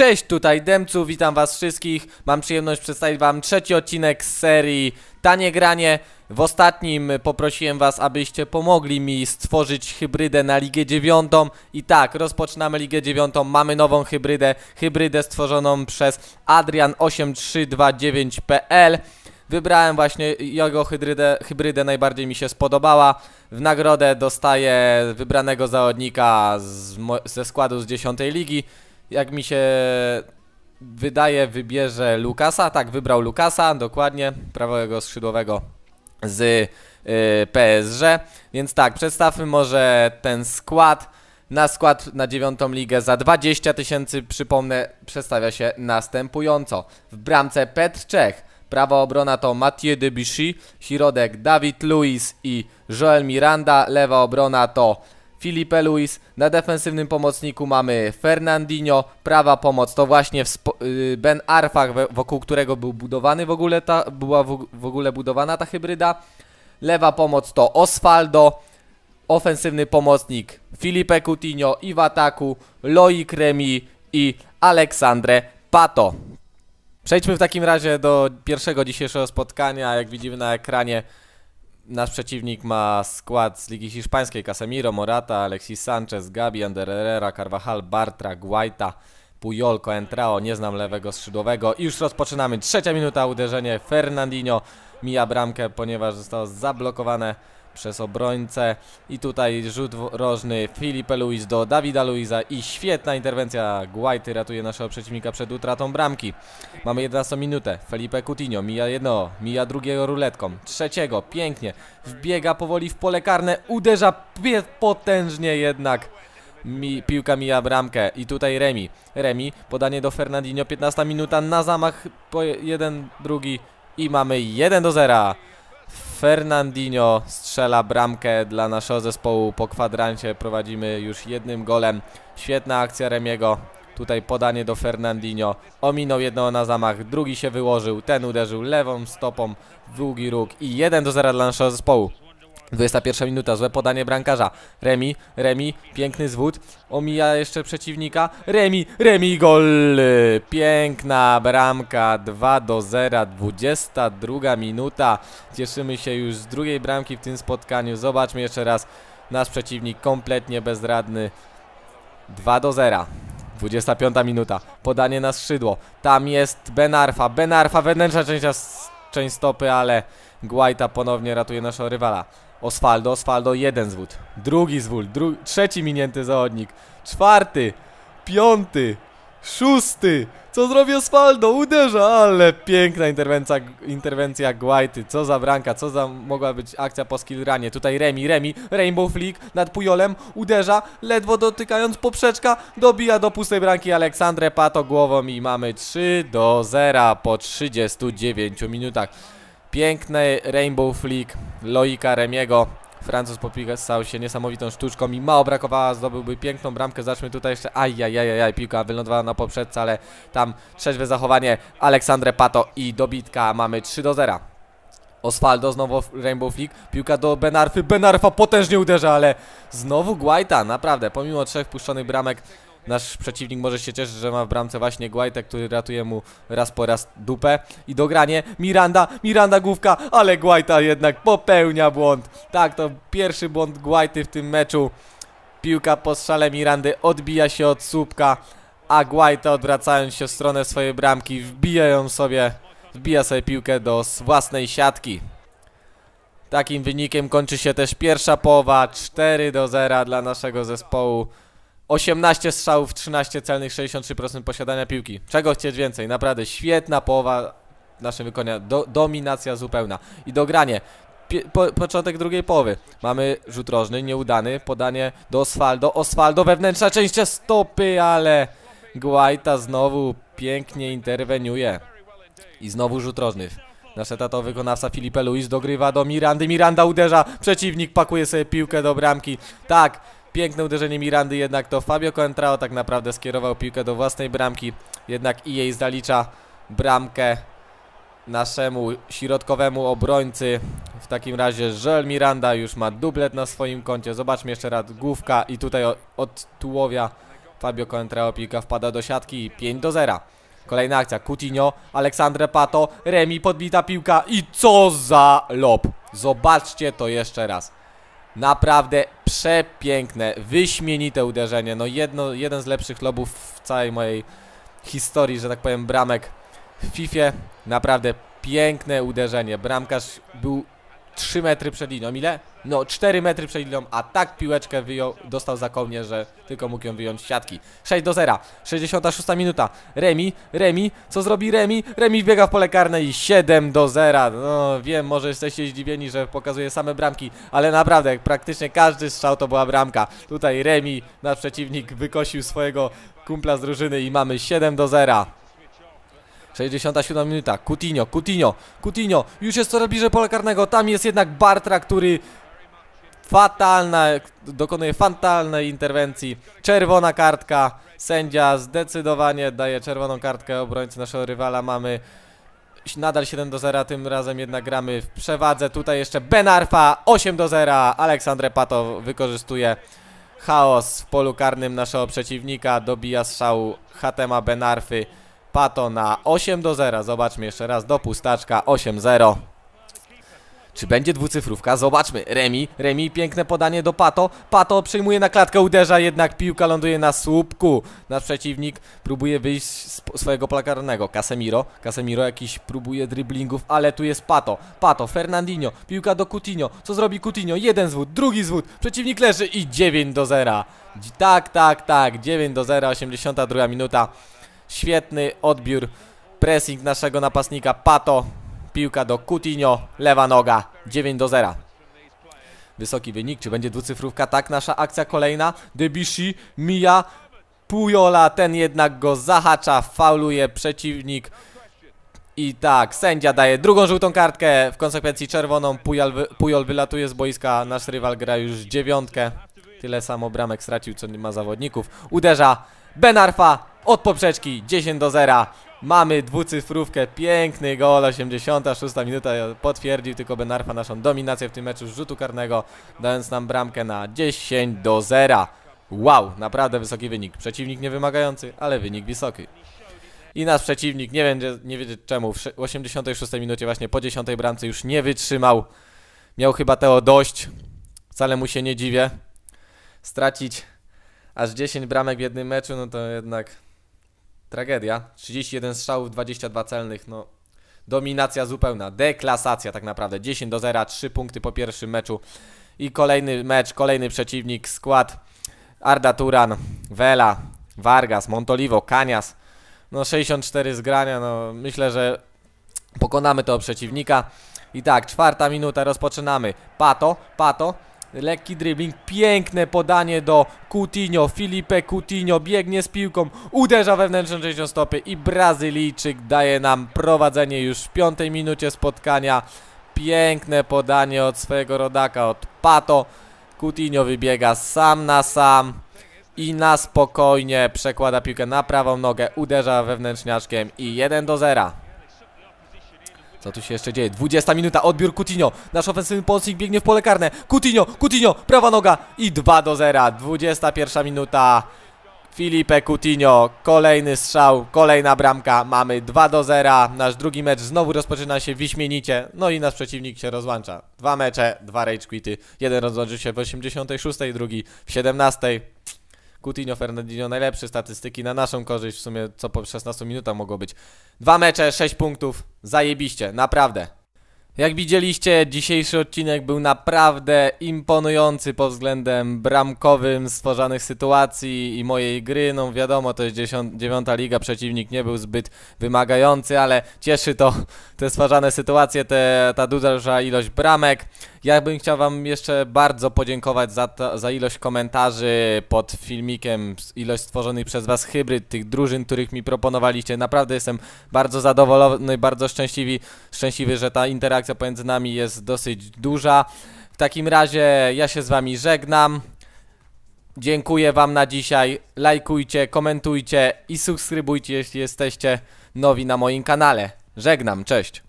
Cześć, tutaj Demcu, witam was wszystkich. Mam przyjemność przedstawić wam trzeci odcinek z serii Tanie Granie. W ostatnim poprosiłem was, abyście pomogli mi stworzyć hybrydę na Ligę 9. I tak, rozpoczynamy Ligę 9. Mamy nową hybrydę, hybrydę stworzoną przez Adrian8329pl. Wybrałem właśnie jego hybrydę, hybrydę najbardziej mi się spodobała. W nagrodę dostaję wybranego zawodnika z, ze składu z 10 ligi. Jak mi się wydaje, wybierze Lukasa. Tak, wybrał Lukasa, dokładnie, prawego skrzydłowego z y, PSG. Więc tak, przedstawmy może ten skład. Na skład na dziewiątą ligę za 20 tysięcy, przypomnę, przedstawia się następująco. W bramce Petr Czech, prawa obrona to Mathieu Debuchy, środek Dawid Luiz i Joel Miranda, lewa obrona to Filipe Luis, na defensywnym pomocniku mamy Fernandinho, prawa pomoc to właśnie y, Ben Arfak, we- wokół którego był budowany w ogóle ta, była w, ogóle budowana ta hybryda. Lewa pomoc to Osvaldo, ofensywny pomocnik Filipe Coutinho i w ataku Loic Remy i Aleksandre Pato. Przejdźmy w takim razie do pierwszego dzisiejszego spotkania. Jak widzimy na ekranie, nasz przeciwnik ma skład z Ligi Hiszpańskiej: Casemiro, Morata, Alexis Sanchez, Gabi, Ander Herrera, Carvajal, Bartra, Guaita, Puyol, Coentrao, nie znam lewego skrzydłowego. I już rozpoczynamy. Trzecia minuta, uderzenie Fernandinho mija bramkę, ponieważ zostało zablokowane przez obrońcę. I tutaj rzut rożny Filipe Luis do Dawida Luiza i świetna interwencja Guaity ratuje naszego przeciwnika przed utratą bramki. Mamy 11 minutę. Felipe Coutinho mija jedno, mija drugiego ruletką. Trzeciego, pięknie. Wbiega powoli w pole karne, uderza potężnie jednak. Mi, piłka mija bramkę i tutaj Remi. Remi, podanie do Fernandinho, 15 minuta na zamach, po je- jeden, drugi i mamy 1 do 0. Fernandinho strzela bramkę dla naszego zespołu po kwadrancie. Prowadzimy już jednym golem. Świetna akcja Remiego. Tutaj podanie do Fernandinho. Ominął jednego na zamach, drugi się wyłożył. Ten uderzył lewą stopą w długi róg i 1 do 0 dla naszego zespołu. 21 minuta, złe podanie brankarza. Remi, Remi, piękny zwód. Omija jeszcze przeciwnika. Remi, Remi, gol! Piękna bramka, 2 do 0, 22 minuta. Cieszymy się już z drugiej bramki w tym spotkaniu. Zobaczmy jeszcze raz. Nasz przeciwnik kompletnie bezradny. 2 do 0. 25 minuta. Podanie na skrzydło. Tam jest Benarfa. Benarfa, wewnętrzna część, część stopy, ale Guaita ponownie ratuje naszego rywala. Osvaldo, Osvaldo, jeden zwód. Drugi zwód, dru trzeci minięty zawodnik. Czwarty, piąty, szósty. Co zrobi Osvaldo? Uderza, ale piękna interwencja, interwencja Guaity. Co za branka, co za mogła być akcja po skillranie. Tutaj Remi, Remi, Rainbow Flick nad Pujolem. Uderza, ledwo dotykając poprzeczka. Dobija do pustej bramki Aleksandrę Pato głową i mamy 3 do 0 po 39 minutach. Piękny Rainbow Flick Loika Remiego. Francuz popisał się niesamowitą sztuczką i mało brakowało, zdobyłby piękną bramkę. Zacznijmy tutaj jeszcze. Ajajajajaj, piłka wylądowała na poprzedce, ale tam trzeźwe zachowanie. Aleksandre Pato i dobitka. Mamy 3 do 0. Osvaldo, znowu Rainbow Flick, piłka do Benarfy, Benarfa potężnie uderza, ale znowu Guaita, naprawdę, pomimo trzech puszczonych bramek, nasz przeciwnik może się cieszyć, że ma w bramce właśnie Guaitę, który ratuje mu raz po raz dupę i dogranie, Miranda, Miranda główka, ale Guaita jednak popełnia błąd, tak, to pierwszy błąd Guaity w tym meczu, piłka po strzale Mirandy odbija się od słupka, a Guaita odwracając się w stronę swojej bramki, wbija ją sobie wbija sobie piłkę do własnej siatki. Takim wynikiem kończy się też pierwsza połowa 4 do 0 dla naszego zespołu. 18 strzałów, 13 celnych, 63% posiadania piłki. Czego chcieć więcej? Naprawdę świetna połowa naszym wykonaniu. Do, dominacja zupełna. I dogranie. Pie, po, początek drugiej połowy. Mamy rzut rożny, nieudany. Podanie do Osvaldo. Osvaldo wewnętrzna część stopy, ale Guaita znowu pięknie interweniuje. I znowu rzut rożny. Nasz etatowy wykonawca Filipe Luis dogrywa do Mirandy. Miranda uderza, przeciwnik pakuje sobie piłkę do bramki. Tak, piękne uderzenie Mirandy, jednak to Fabio Coentrao tak naprawdę skierował piłkę do własnej bramki. Jednak i jej zalicza bramkę naszemu środkowemu obrońcy. W takim razie Joel Miranda już ma dublet na swoim koncie. Zobaczmy jeszcze raz główka i tutaj od tułowia Fabio Coentrao piłka wpada do siatki i 5 do 0. Kolejna akcja, Coutinho, Aleksandre Pato, Remi, podbita piłka i co za lob. Zobaczcie to jeszcze raz. Naprawdę przepiękne, wyśmienite uderzenie. No jedno, jeden z lepszych lobów w całej mojej historii, że tak powiem, bramek w FIFA. Naprawdę piękne uderzenie. Bramkarz był 3 metry przed linią. Ile? No 4 metry przed linią, a tak piłeczkę wyjął, dostał za kołnię, że tylko mógł ją wyjąć z siatki. 6 do 0. 66 minuta. Remi, Remi, co zrobi Remi? Remi biega w pole karne i 7 do 0. No wiem, może jesteście zdziwieni, że pokazuje same bramki, ale naprawdę praktycznie każdy strzał to była bramka. Tutaj Remi, nasz przeciwnik, wykosił swojego kumpla z drużyny i mamy 7 do 0. 67 minuta, Coutinho, Coutinho, Coutinho, już jest coraz bliżej pola karnego, tam jest jednak Bartra, który fatalna, dokonuje fatalnej interwencji, czerwona kartka, sędzia zdecydowanie daje czerwoną kartkę obrońcy naszego rywala, mamy nadal 7 do 0, tym razem jednak gramy w przewadze, tutaj jeszcze Benarfa, 8 do 0, Aleksandre Pato wykorzystuje chaos w polu karnym naszego przeciwnika, dobija strzału Hatema Benarfy, Pato na 8 do 0. Zobaczmy jeszcze raz do pustaczka 8-0. Czy będzie dwucyfrówka? Zobaczmy. Remi, Remi, piękne podanie do Pato. Pato przyjmuje na klatkę, uderza, jednak piłka ląduje na słupku. Nasz przeciwnik próbuje wyjść z swojego plakarnego. Casemiro, Casemiro jakiś próbuje driblingów, ale tu jest Pato. Pato, Fernandinho, piłka do Coutinho. Co zrobi Coutinho? Jeden zwód, drugi zwód. Przeciwnik leży i 9 do 0. Dzi- Tak, tak, tak. 9 do 0, 82 minuta. Świetny odbiór, pressing naszego napastnika Pato. Piłka do Coutinho, lewa noga, 9 do 0. Wysoki wynik, czy będzie dwucyfrówka? Tak, nasza akcja kolejna. Debishi, mija, Pujola, ten jednak go zahacza, fauluje przeciwnik. I tak, sędzia daje drugą żółtą kartkę, w konsekwencji czerwoną. Pujol, wy, Pujol wylatuje z boiska, nasz rywal gra już dziewiątkę. Tyle samo bramek stracił, co nie ma zawodników. Uderza Benarfa od poprzeczki, 10 do 0. Mamy dwucyfrówkę, piękny gol, 86 minuta, potwierdził tylko Benarfa naszą dominację w tym meczu z rzutu karnego, dając nam bramkę na 10 do 0. Wow, naprawdę wysoki wynik. Przeciwnik niewymagający, ale wynik wysoki. I nasz przeciwnik, nie wiem, nie wiedzieć czemu, w sze- 86 minucie właśnie po 10 bramce już nie wytrzymał. Miał chyba tego dość. Wcale mu się nie dziwię. Stracić aż 10 bramek w jednym meczu, no to jednak tragedia. 31 strzałów, 22 celnych, no dominacja zupełna, deklasacja tak naprawdę. 10 do 0, 3 punkty po pierwszym meczu. I kolejny mecz, kolejny przeciwnik, skład Arda Turan, Vela, Vargas, Montolivo, Kanias. No 64 zgrania, no myślę, że pokonamy tego przeciwnika. I tak, czwarta minuta, rozpoczynamy. Pato, Pato, lekki dribbling, piękne podanie do Coutinho, Filipe Coutinho biegnie z piłką, uderza wewnętrzną częścią stopy i Brazylijczyk daje nam prowadzenie już w piątej minucie spotkania. Piękne podanie od swojego rodaka, od Pato. Coutinho wybiega sam na sam i na spokojnie przekłada piłkę na prawą nogę, uderza wewnętrzniaczkiem i 1 do 0. Co tu się jeszcze dzieje? 20 minuta, odbiór Coutinho. Nasz ofensywny pomocnik biegnie w pole karne. Coutinho, Coutinho, prawa noga i 2 do 0. 21 minuta. Filipe Coutinho, kolejny strzał, kolejna bramka. Mamy 2 do 0. Nasz drugi mecz znowu rozpoczyna się wyśmienicie. No i nasz przeciwnik się rozłącza. Dwa mecze, dwa rage quity. Jeden rozłączył się w 86, drugi w 17. Coutinho, Fernandinho, najlepsze statystyki na naszą korzyść, w sumie co po 16 minutach mogło być. Dwa mecze, 6 punktów, zajebiście, naprawdę. Jak widzieliście, dzisiejszy odcinek był naprawdę imponujący pod względem bramkowym, stworzonych sytuacji i mojej gry. No wiadomo, to jest 10, dziewiąta liga, przeciwnik nie był zbyt wymagający, ale cieszy to te stwarzane sytuacje, te, ta duża ilość bramek. Ja bym chciał Wam jeszcze bardzo podziękować za, to, za ilość komentarzy pod filmikiem, ilość stworzonych przez Was hybryd, tych drużyn, których mi proponowaliście. Naprawdę jestem bardzo zadowolony, bardzo szczęśliwy, szczęśliwy, że ta interakcja pomiędzy nami jest dosyć duża. W takim razie ja się z Wami żegnam. Dziękuję Wam na dzisiaj. Lajkujcie, komentujcie i subskrybujcie, jeśli jesteście nowi na moim kanale. Żegnam, cześć.